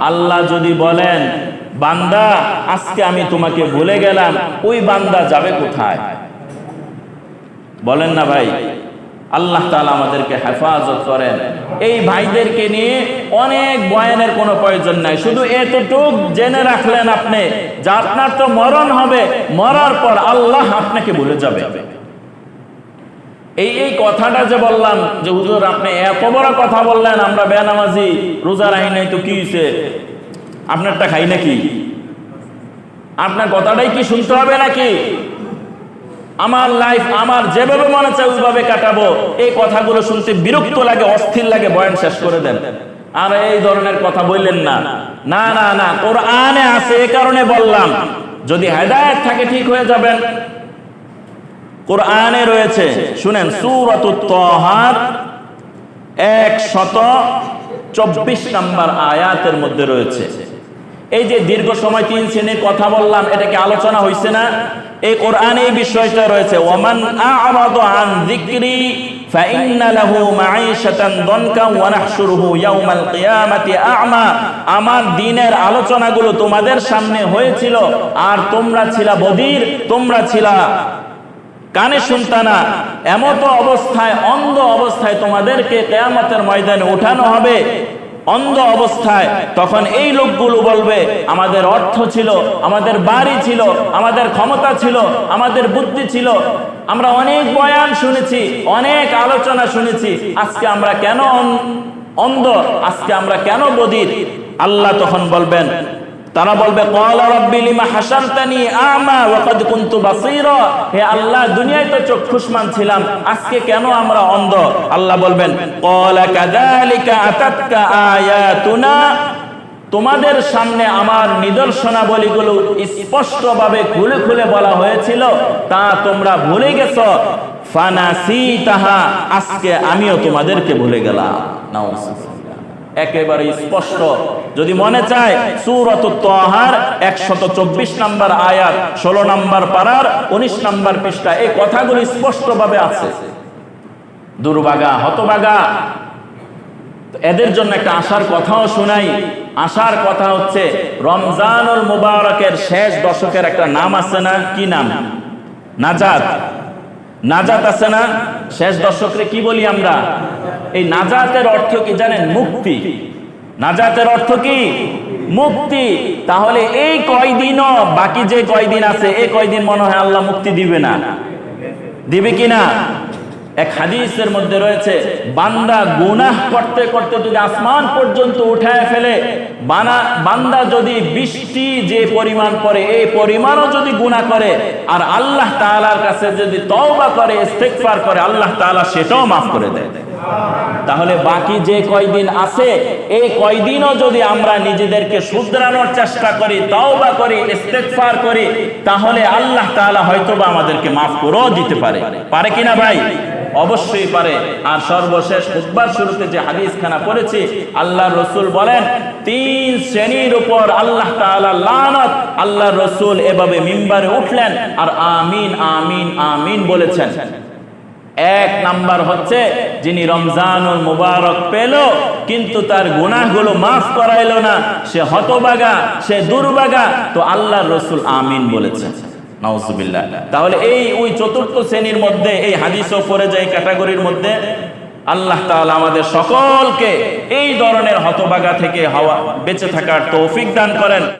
আল্লাহ যদি বলেন, বান্দা, আজকে আমি তোমাকে ভুলে গেলাম, ওই বান্দা যাবে কোথায়? বলেন না ভাই, আল্লাহ তাআলা আমাদেরকে হেফাজত করেন। এই ভাইদেরকে নিয়ে অনেক বয়ানের কোনো প্রয়োজন নাই। শুধু এতটুক জেনে রাখলেন আপনি যে আপনার তো মরণ হবে, মরার পর আল্লাহ আপনাকে ভুলে যাবে। এই এই কথাটা যে বললাম, যে হুজুর আপনি এত বড় কথা বললেন, আমরা বেনামাজি রোজা রাহি নাই তো কি হয়েছে আপনারটা খাই নাকি? আপনার কথাটাই কি শুনতে হবে নাকি? আমার লাইফ আমার যেভাবে মনে চায় ওইভাবে কাটাবো। এই কথাগুলো শুনতে বিরক্ত লাগে, অস্থির লাগে, বয়ান শেষ করে দেন। আর এই ধরনের কথা বললেন না। না না না, কোরআনে আছে, এ কারণে বললাম। যদি হেদায়েত থাকে, ঠিক হয়ে যাবেন। কোরআনে রয়েছে। শুনেন, সুরত তহার একশত চব্বিশ নাম্বার আয়াতের মধ্যে রয়েছে। এই যে দীর্ঘ সময় তিন শ্রেণি কথা বললাম, এটাকে আলোচনা হয়েছে না। এই কোরআন এই বিষয়টা রয়েছে ওমান আবাদ আন যিকরি আমার দিনের আলোচনাগুলো তোমাদের সামনে হয়েছিল, আর তোমরা ছিলা বদির, তোমরা ছিলা কানে শুনতা না। এমতো অবস্থায়, অন্ধ অবস্থায় তোমাদেরকে কেয়ামতের ময়দানে উঠানো হবে। অন্ধ অবস্থায় তখন এই লোকগুলো বলবে, আমাদের অর্থ ছিল, আমাদের বাড়ি ছিল, আমাদের ক্ষমতা ছিল, আমাদের বুদ্ধি ছিল। আমরা অনেক বয়ান শুনেছি, অনেক আলোচনা শুনেছি। আজকে আমরা কেন অন- অন্ধ? আজকে আমরা কেন বদির আল্লাহ তখন বলবেন তারা বলবে ক্বালা রাব্বি লিমা হাশারতানি আমা ওয়া ক্বাদ কুনতু বাসীরা? হে আল্লাহ, দুনিয়ায় তো চক্ষুষ্মান ছিলাম, আজকে কেন আমরা অন্ধ? আল্লাহ বলবেন ক্বালা কাযালিকা আতাতকা আয়াতুনা? তোমাদের সামনে আমার নিদর্শনাবলীগুলো স্পষ্টভাবে খুলে খুলে বলা হয়েছিল, তা তোমরা ভুলে গেছো? ফানাসি তাহা আজকে আমিও তোমাদেরকে ভুলে গেলাম। একেবারে স্পষ্ট। যদি মনে চায়, সুরত তহার, একশত চব্বিশ নাম্বার আয়াত, ষোলো নাম্বার পাড়ার উনিশ নাম্বার পৃষ্ঠা, এই কথাগুলো স্পষ্টভাবে আছে। দুর্বাগা, হতবাগা। এদের জন্য একটা আশার কথাও শোনাই। আশার কথা হচ্ছে, রমজানুল মুবারকের শেষ দশকের একটা নাম আছে না? কি নাম? নাজাত। নাজাত আছে না? শেষ দশকরে কি বলি আমরা? এই নাজাতের অর্থ কি জানেন? মুক্তি। নাজাতের অর্থ কি? মুক্তি। তাহলে এই কয়দিনও বাকি যে কয়দিন আছে এই কয়দিন মনে হয় আল্লাহ মুক্তি দিবে না? দিবে কি না? এক হাদিসের মধ্যে রয়েছে, বান্দা গুনাহ করতে করতে যদি আসমান পর্যন্ত উঠায় ফেলে বানা, বান্দা যদি বৃষ্টি যে পরিমাণ পরে এই পরিমাণও যদি গুনাহ করে, আর আল্লাহ তাআলার কাছে যদি তওবা করে, ইস্তেগফার করে, আল্লাহ তাআলা সেটাও মাফ করে দেয়। তাহলে বাকি যে কয়দিন আছে, এই কয়দিনও যদি আমরা নিজেদেরকে শুধরানোর চেষ্টা করি, তওবা করি, ইস্তেগফার করি, তাহলে আল্লাহ তাআলা হয়তোবা আমাদেরকে মাফ করেও দিতে পারে। পারে কিনা ভাই? অবশ্যই পারে। আর সর্বশেষ খুতবার শুরুতে যে হাদিস খানা পড়েছি আল্লাহ রসুল বলেন, তিন শ্রেণির উপর আল্লাহ লানত আল্লাহ রসুল এভাবে মিম্বারে উঠলেন আর আমিন আমিন আমিন বলেছেন। এক নাম্বার হচ্ছে যিনি রমজানুল মুবারক পেল, কিন্তু তার মাফ করাইলো না, সে হতবাগা, সে দুর্বাগা, তো আল্লাহর রসুল আমিন বলেছেন। তাহলে এই ওই চতুর্থ শ্রেণির মধ্যে, এই হাদিসও পড়ে যায় ক্যাটাগরির মধ্যে আল্লাহ তাআলা আমাদের সকলকে এই ধরনের হতবাগা থেকে হাওয়া বেঁচে থাকার তৌফিক দান করেন।